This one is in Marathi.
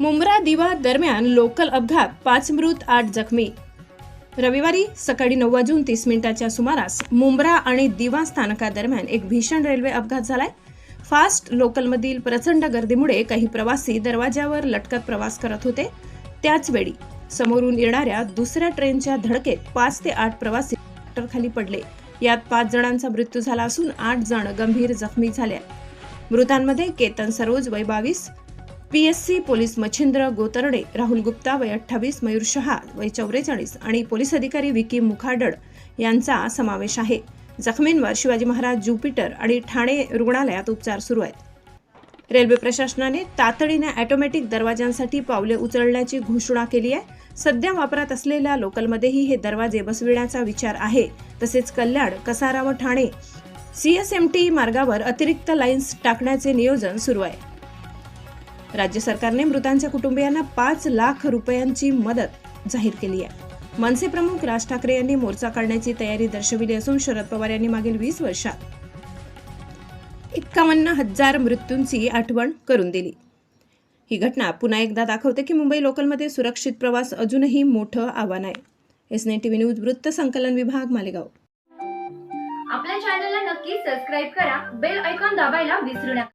मुंब्रा दिवा दरम्यान लोकल अपघात पाच मृत आठ जखमी. रविवारी सकाळी नऊ वाजून तीस मिनिटाच्या सुमारास मुंब्रा आणि दिवा स्थानकादरम्यान एक भीषण रेल्वे अपघात झालाय. फास्ट लोकलमधील प्रचंड गर्दीमुळे काही प्रवासी दरवाजावर लटकत प्रवास करत होते. त्याचवेळी समोरून येणाऱ्या दुसऱ्या ट्रेनच्या धडकेत पाच ते आठ प्रवासी खाली पडले. यात पाच जणांचा मृत्यू झाला असून आठ जण गंभीर जखमी झाले मृतांमध्ये केतन सरोज वय बावीस पीएससी पोलीस मच्छिंद्र गोतर्डे राहुल गुप्ता वय अठ्ठावीस मयूर शहा वय चौवेचाळीस आणि पोलीस अधिकारी विकी मुखाडड यांचा समावेश आहे. जखमींवर शिवाजी महाराज ज्युपिटर आणि ठाणे रुग्णालयात उपचार सुरू आहेत. रेल्वे प्रशासनाने तातडीने ऑटोमॅटिक दरवाजांसाठी पावले उचलण्याची घोषणा केली आहे. सध्या वापरात असलेल्या लोकलमध्येही हे दरवाजे बसविण्याचा विचार आहे. तसेच कल्याण कसारा व ठाणे सीएसएमटी मार्गावर अतिरिक्त लाईन्स टाकण्याचे नियोजन सुरू आहे. राज्य सरकारने मृतांच्या कुटुंबियांना पाच लाख रुपयांची मदत जाहीर केली आहे. मनसे प्रमुख राज ठाकरे यांनी मोर्चा काढण्याची तयारी दर्शविली असून शरद पवार यांनी मागील वीस वर्षात एक्कावन्न हजार मृत्यूंची आठवण करून दिली. ही घटना पुन्हा एकदा दाखवते की मुंबई लोकलमध्ये सुरक्षित प्रवास अजूनही मोठं आव्हान आहे. एस नाईन टीव्ही न्यूज वृत्त संकलन विभाग मालेगाव. आपल्या चॅनलला नक्की सबस्क्राईब करा. बेल ऐकॉन दाबायला विसरू नका.